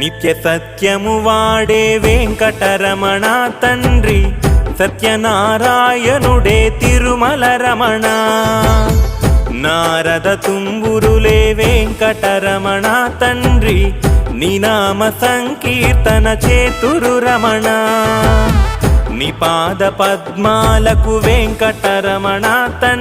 నిత్య సత్యము వాడే వెంకటరమణ తండ్రి సత్యనారాయణుడే తిరుమల రమణ. నారద తుంగురులే వెంకటరమణ తండ్రి నినామ సంకీర్తన చేతురు రమణ. నిపాద పద్మాలకు వెంకటరమణ తండ్రి.